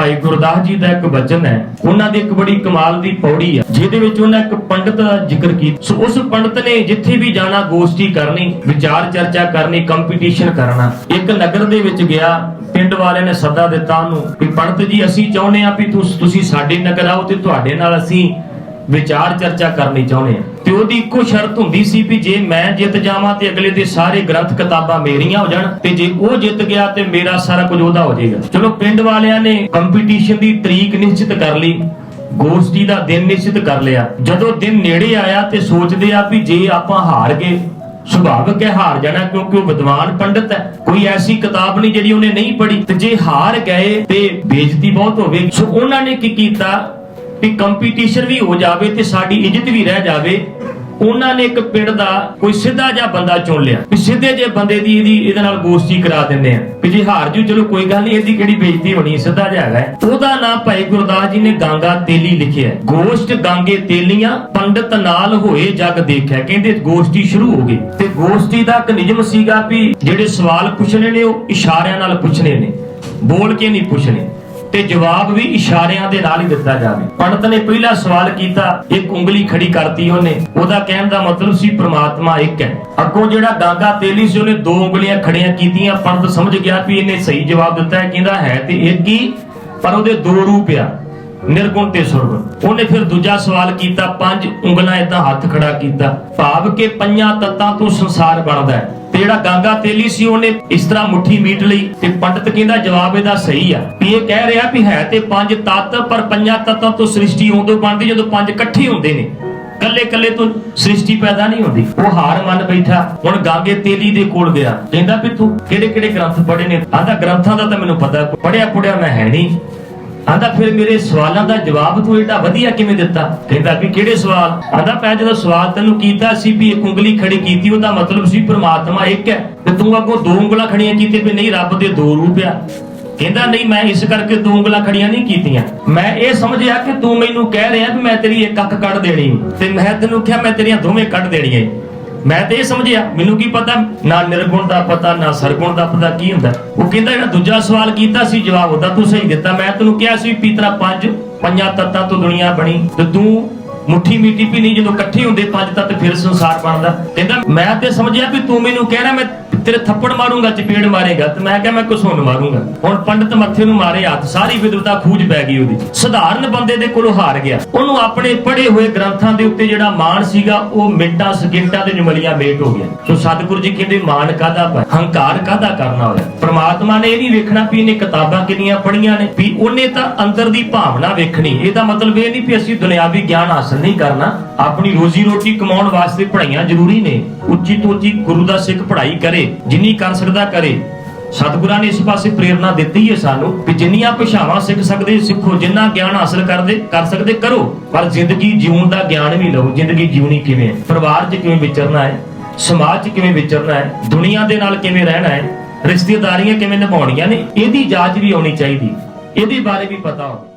ਭਾਈ ਗੁਰਦਾਸ ਜੀ ਦਾ ਇੱਕ ਵਚਨ ਹੈ, ਉਹਨਾਂ ਦੀ ਇੱਕ ਬੜੀ ਕਮਾਲ ਦੀ ਪੌੜੀ ਹੈ, ਜਿਹਦੇ ਵਿੱਚ ਉਹਨਾਂ ਇੱਕ ਪੰਡਤ ਦਾ ਜ਼ਿਕਰ ਕੀਤਾ ਸੋ ਉਸ ਪੰਡਤ ਨੇ ਜਿੱਥੇ ਵੀ ਜਾਣਾ, ਗੋਸ਼ਟੀ ਕਰਨੀ, ਵਿਚਾਰ ਚਰਚਾ ਕਰਨੀ ਕੰਪੀਟੀਸ਼ਨ ਕਰਨਾ, ਇੱਕ ਨਗਰ ਦੇ ਵਿੱਚ ਗਿਆ, ਪਿੰਡ ਵਾਲੇ ਨੇ ਸੱਦਾ ਦਿੱਤਾ ਉਹਨੂੰ ਵੀ ਪੰਡਤ ਜੀ, ਅਸੀਂ ਚਾਹੁੰਦੇ ਆ ਵੀ ਤੁਸ- ਤੁਸੀਂ ਸਾਡੇ ਨਗਰ ਆਓ ਤੇ ਤੁਹਾਡੇ ਨਾਲ ਅਸੀਂ ਵਿਚਾਰ ਚਰਚਾ ਕਰਨੀ ਚਾਹੁੰਦੇ ਆ ਤੇ ਉਹਦੀ ਇੱਕੋ ਸ਼ਰਤ ਹੁੰਦੀ ਸੀ ਵੀ ਜੇ ਮੈਂ ਜਿੱਤ ਜਾਵਾਂ ਤੇ ਅਗਲੇ ਦੇ ਸਾਰੇ ਗ੍ਰੰਥ ਕਿਤਾਬਾਂ ਮੇਰੀਆਂ ਹੋ ਜਾਣ ਤੇ ਜੇ ਉਹ ਜਿੱਤ ਗਿਆ ਤੇ ਮੇਰਾ ਸਾਰਾ ਕੁਝ ਉਹਦਾ ਹੋ ਜਾਏਗਾ। ਚਲੋ, ਪਿੰਡ ਵਾਲਿਆਂ ਨੇ ਕੰਪੀਟੀਸ਼ਨ ਦੀ ਤਰੀਕ ਨਿਸ਼ਚਿਤ ਕਰ ਲਈ, ਗੋਸ਼ਟੀ ਦਾ ਦਿਨ ਨਿਸ਼ਚਿਤ ਕਰ ਲਿਆ। ਜਦੋਂ ਦਿਨ ਨੇੜੇ ਆਇਆ ਤੇ ਸੋਚਦੇ ਆ ਵੀ ਜੇ ਆਪਾਂ ਹਾਰ ਗਏ, ਸੁਭਾਵਿਕ ਹੈ ਹਾਰ ਜਾਣਾ ਕਿਉਂਕਿ ਉਹ ਵਿਦਵਾਨ ਪੰਡਤ ਹੈ। ਕੋਈ ਐਸੀ ਕਿਤਾਬ ਨਹੀਂ ਜਿਹੜੀ ਉਹਨੇ ਨਹੀਂ ਪੜ੍ਹੀ। ਤੇ ਜੇ ਹਾਰ ਗਏ ਤੇ ਬੇਇੱਜ਼ਤੀ ਬਹੁਤ ਹੋਵੇਗੀ। ਸੋ ਉਹਨਾਂ ਨੇ ਕੀ ਕੀਤਾ ਵੀ ਕੰਪੀਟੀਸ਼ਨ ਵੀ ਹੋ ਜਾਵੇ ਤੇ ਸਾਡੀ ਇੱਜ਼ਤ ਵੀ ਰਹਿ ਜਾਵੇ। ਉਹਨਾਂ ਨੇ ਇੱਕ ਪਿੰਡ ਦਾ ਕੋਈ ਸਿੱਧਾ ਜਿਹਾ ਬੰਦਾ ਚੁਣ ਲਿਆ ਵੀ ਸਿੱਧੇ ਜੇ ਬੰਦੇ ਦੀ ਇਹਦੀ, ਇਹਦੇ ਨਾਲ ਗੋਸ਼ਟੀ ਕਰਾ ਦਿੰਦੇ ਆ। ਵੀ ਜੇ ਹਾਰ ਜੂ, ਚਲੋ ਕੋਈ ਗੱਲ ਨਹੀਂ, ਇਹਦੀ ਕਿਹੜੀ ਬੇਇੱਜ਼ਤੀ ਹੋਣੀ, ਸਿੱਧਾ ਜਿਹਾ ਹੈਗਾ ਉਹਦਾ ਨਾਮ ਭਾਈ ਗੁਰਦਾਸ ਜੀ ਨੇ ਗਾਂਗਾ ਤੇਲੀ ਲਿਖਿਆ ਗੋਸ਼ਟ ਗਾਂਗੇ ਤੇਲੀਆਂ, ਪੰਡਤ ਨਾਲ ਹੋਏ ਜਗ ਦੇਖਿਆ। ਕਹਿੰਦੇ ਗੋਸ਼ਟੀ ਸ਼ੁਰੂ ਹੋ ਗਈ। ਤੇ ਗੋਸ਼ਟੀ ਦਾ ਇੱਕ ਨਿਯਮ ਸੀਗਾ ਵੀ ਜਿਹੜੇ ਸਵਾਲ ਪੁੱਛਣੇ ਨੇ, ਉਹ ਇਸ਼ਾਰਿਆਂ ਨਾਲ ਪੁੱਛਣੇ ਨੇ। ਬੋਲ ਕੇ ਨਹੀਂ ਪੁੱਛਣੇ। ਤੇ ਜਵਾਬ ਵੀ ਇਸ਼ਾਰਿਆਂ ਦੇ ਨਾਲ ਹੀ ਦਿੱਤਾ ਜਾਵੇ। ਪੰਡਤ ਨੇ ਪਹਿਲਾ ਸਵਾਲ ਕੀਤਾ, ਇੱਕ ਉਂਗਲੀ ਖੜੀ ਕਰਤੀ ਉਹਨੇ। ਉਹਦਾ ਕਹਿਣ ਦਾ ਮਤਲਬ ਸੀ ਪ੍ਰਮਾਤਮਾ ਇੱਕ ਹੈ। ਅੱਗੋਂ ਜਿਹੜਾ ਗਾਗਾ ਤੇਲੀ ਸੀ, ਉਹਨੇ ਦੋ ਉਂਗਲੀਆਂ ਖੜੀਆਂ ਕੀਤੀਆਂ। ਪੰਡਤ ਸਮਝ ਗਿਆ ਵੀ ਇਹਨੇ ਸਹੀ ਜਵਾਬ ਦਿੱਤਾ ਹੈ। ਕਹਿੰਦਾ ਹੈ ਤੇ ਇੱਕ ਹੀ ਪਰ ਉਹਦੇ ਦੋ ਰੂਪ ਆ, ਨਿਰਗੁਣ ਤੇ ਸੁਰਗੁਣ। ਉਹਨੇ ਫਿਰ ਦੂਜਾ ਸਵਾਲ ਕੀਤਾ, ਪੰਜ ਉਂਗਲਾਂ ਇਦਾਂ ਹੱਥ ਖੜਾ ਕੀਤਾ। ਭਾਵ ਕਿ ਪੰਜਾਂ ਤੱਤਾਂ ਤੋਂ ਸੰਸਾਰ ਬਣਦਾ ਹੈ। ਤੇ ਜਿਹੜਾ ਗਾਗਾ ਤੇਲੀ ਸੀ, ਉਹਨੇ ਇਸ ਤਰ੍ਹਾਂ ਮੁੱਠੀ ਮੀਟ ਲਈ ਤੇ ਪੰਡਤ ਕਹਿੰਦਾ ਜਵਾਬ ਇਹਦਾ ਸਹੀ ਆ ਵੀ ਇਹ ਕਹਿ ਰਿਹਾ ਵੀ ਹੈ ਤੇ ਪੰਜ ਤੱਤ, ਪਰ ਪੰਜਾਂ ਤੱਤਾਂ ਤੋਂ ਸ੍ਰਿਸ਼ਟੀ ਉਦੋਂ ਬਣਦੀ ਜਦੋਂ ਪੰਜ ਇਕੱਠੇ ਹੁੰਦੇ ਨੇ। ਕੱਲੇ ਕੱਲੇ ਤੋਂ ਸ੍ਰਿਸ਼ਟੀ ਪੈਦਾ ਨਹੀਂ ਹੁੰਦੀ। ਉਹ ਹਾਰ ਮੰਨ ਬੈਠਾ, ਹੁਣ ਗਾਗੇ ਤੇਲੀ ਦੇ ਕੋਲ ਗਿਆ। ਕਹਿੰਦਾ ਵੀ ਤੂੰ ਕਿਹੜੇ ਕਿਹੜੇ ਗ੍ਰੰਥ ਪੜ੍ਹੇ ਨੇ? ਆਂਦਾ ਗ੍ਰੰਥਾਂ ਦਾ ਤਾਂ ਮੈਨੂੰ ਪਤਾ ਪੜਿਆ ਪੜਿਆ ਮੈਂ ਹੈ ਨਹੀਂ। ਆਂਦਾ ਫਿਰ ਮੇਰੇ ਸਵਾਲਾਂ ਦਾ ਜਵਾਬ ਤੂੰ ਏਡਾ ਵਧੀਆ ਕਿਵੇਂ ਦਿੱਤਾ? ਕਹਿੰਦਾ ਵੀ ਕਿਹੜੇ ਸਵਾਲ? ਆਂਦਾ ਮੈਂ ਜਦੋਂ ਸਵਾਲ ਤੈਨੂੰ ਕੀਤਾ ਸੀ ਵੀ ਇੱਕ ਉਂਗਲੀ ਖੜੀ ਕੀਤੀ, ਉਹਦਾ ਮਤਲਬ ਸੀ ਪ੍ਰਮਾਤਮਾ ਇੱਕ ਹੈ ਤੇ ਤੂੰ ਅੱਗੋਂ ਦੋ ਉਂਗਲਾਂ ਖੜੀਆਂ ਕੀਤੀ ਵੀ ਨਹੀਂ, ਰੱਬ ਦੇ ਦੋ ਰੂਪ ਆ। ਕਹਿੰਦਾ ਨਹੀਂ, ਮੈਂ ਇਸ ਕਰਕੇ ਦੋ ਉਂਗਲਾਂ ਖੜੀਆਂ ਨਹੀਂ ਕੀਤੀਆਂ। ਮੈਂ ਇਹ ਸਮਝਿਆ ਕਿ ਤੂੰ ਮੈਨੂੰ ਕਹਿ ਰਿਹਾ ਵੀ ਮੈਂ ਤੇਰੀ ਇੱਕ ਅੱਖ ਕੱਢ ਦੇਣੀ। ਤੇ ਮੈਂ ਤੈਨੂੰ ਕਿਹਾ ਮੈਂ ਤੇਰੀਆਂ ਦੋਵੇਂ ਕੱਢ ਦੇਣੀਆਂ। ਮੈਂ ਤੇ ਇਹ ਸਮਝਿਆ, ਮੈਨੂੰ ਕੀ ਪਤਾ, ਨਾ ਨਿਰਗੁਣ ਦਾ ਪਤਾ, ਨਾ ਸਰਗੁਣ ਦਾ ਪਤਾ ਕੀ ਹੁੰਦਾ। ਉਹ ਕਹਿੰਦਾ ਜਿਹੜਾ ਦੂਜਾ ਸਵਾਲ ਕੀਤਾ ਸੀ, ਜਵਾਬ ਉਹਦਾ ਤੂੰ ਸਹੀ ਦਿੱਤਾ। ਮੈਂ ਤੈਨੂੰ ਕਿਹਾ ਸੀ ਵੀ ਤੇਰਾ ਪੰਜ ਪੰਜਾਂ ਤੱਤਾਂ ਤੋਂ ਦੁਨੀਆ ਬਣੀ ਤੇ ਤੂੰ ਮੁੱਠੀ ਮੀਟੀ ਵੀ ਜਦੋਂ ਇਕੱਠੇ ਹੁੰਦੇ ਪੰਜ ਤੱਤ ਫਿਰ ਸੰਸਾਰ ਬਣਦਾ। ਕਹਿੰਦਾ, ਮੈਂ ਤੇ ਸਮਝਿਆ ਵੀ ਤੂੰ ਮੈਨੂੰ ਕਹਿ ਮੈਂ ਤੇਰੇ ਥੱਪੜ ਮਾਰੂੰਗਾ, ਚਪੇੜ ਮਾਰੇਗਾ, ਤੇ ਮੈਂ ਕਿਹਾ, ਮੈਂ ਕੁਸੁੰਨ ਮਾਰੂੰਗਾ। ਹੁਣ ਪੰਡਤ ਮੱਥੇ ਨੂੰ ਮਾਰੇ ਹੱਥ, ਸਾਰੀ ਵਿਦਵਤਾ ਖੂਜ ਪੈ ਗਈ ਉਹਦੀ। ਸਧਾਰਨ ਬੰਦੇ ਦੇ ਕੋਲੋਂ ਹਾਰ ਗਿਆ। ਉਹਨੂੰ ਆਪਣੇ ਪੜ੍ਹੇ ਹੋਏ ਗ੍ਰੰਥਾਂ ਦੇ ਉੱਤੇ ਜਿਹੜਾ ਮਾਣ ਸੀਗਾ, ਉਹ ਮਿੰਟਾਂ, ਸਕਿੰਟਾਂ ਦੇ ਨਿਮਲੀਆਂ ਮੇਟ ਹੋ ਗਿਆ। ਸੋ ਸਤਿਗੁਰੂ ਜੀ ਕਹਿੰਦੇ, ਮਾਣ ਕਾਦਾ ਪਾ ਹੰਕਾਰ ਕਾਦਾ ਕਰਨਾ ਹੋਇਆ? ਪ੍ਰਮਾਤਮਾ ਨੇ ਇਹ ਨਹੀਂ ਵੇਖਣਾ ਵੀ ਇਹਨੇ ਕਿਤਾਬਾਂ ਕਿੰਨੀਆਂ ਪੜ੍ਹੀਆਂ ਨੇ, ਵੀ ਉਹਨੇ ਤਾਂ ਅੰਦਰ ਦੀ ਭਾਵਨਾ ਵੇਖਣੀ। ਇਹਦਾ ਮਤਲਬ ਇਹ ਨਹੀਂ ਵੀ ਅਸੀਂ ਦੁਨਿਆਵੀ ਗਿਆਨ ਹਾਸਲ ਨਹੀਂ ਕਰਨਾ। ਆਪਣੀ ਰੋਜ਼ੀ ਰੋਟੀ ਕਮਾਉਣ ਵਾਸਤੇ ਪੜ੍ਹਾਈਆਂ ਜ਼ਰੂਰੀ ਨੇ। ਉੱਚੀ ਤੋਂ ਉੱਚੀ ਗੁਰੂ ਦਾ ਸਿੱਖ ਪੜ੍ਹਾਈ ਕਰੇ, ਜਿੰਨੀ ਕਰ ਸਕਦਾ ਕਰੇ। ਸਤਿਗੁਰਾਂ ਨੇ ਇਸ ਪਾਸੇ ਪ੍ਰੇਰਣਾ ਦਿੱਤੀ ਹੈ ਸਾਨੂੰ ਕਿ ਜਿੰਨੀਆਂ ਭਾਸ਼ਾਵਾਂ ਸਿੱਖ ਸਕਦੇ, ਸਿੱਖੋ। ਜਿੰਨਾ ਗਿਆਨ ਹਾਸਲ ਕਰਦੇ, ਕਰ ਸਕਦੇ, ਕਰੋ। ਪਰ ਜ਼ਿੰਦਗੀ ਜਿਉਣ ਦਾ ਗਿਆਨ ਵੀ ਲਓ। ਜ਼ਿੰਦਗੀ ਜਿਉਣੀ ਕਿਵੇਂ ਹੈ? ਪਰਿਵਾਰ 'ਚ ਕਿਵੇਂ ਵਿਚਰਨਾ ਹੈ? ਸਮਾਜ 'ਚ ਕਿਵੇਂ ਵਿਚਰਨਾ ਹੈ? ਦੁਨੀਆ ਦੇ ਨਾਲ ਕਿਵੇਂ ਰਹਿਣਾ ਹੈ? ਰਿਸ਼ਤੇਦਾਰੀਆਂ ਕਿਵੇਂ ਨਿਭਾਉਣੀਆਂ ਨੇ? ਇਹਦੀ ਜਾਂਚ ਵੀ ਆਉਣੀ ਚਾਹੀਦੀ। ਇਹਦੇ ਬਾਰੇ ਵੀ ਪਤਾ ਹੋਵੇ।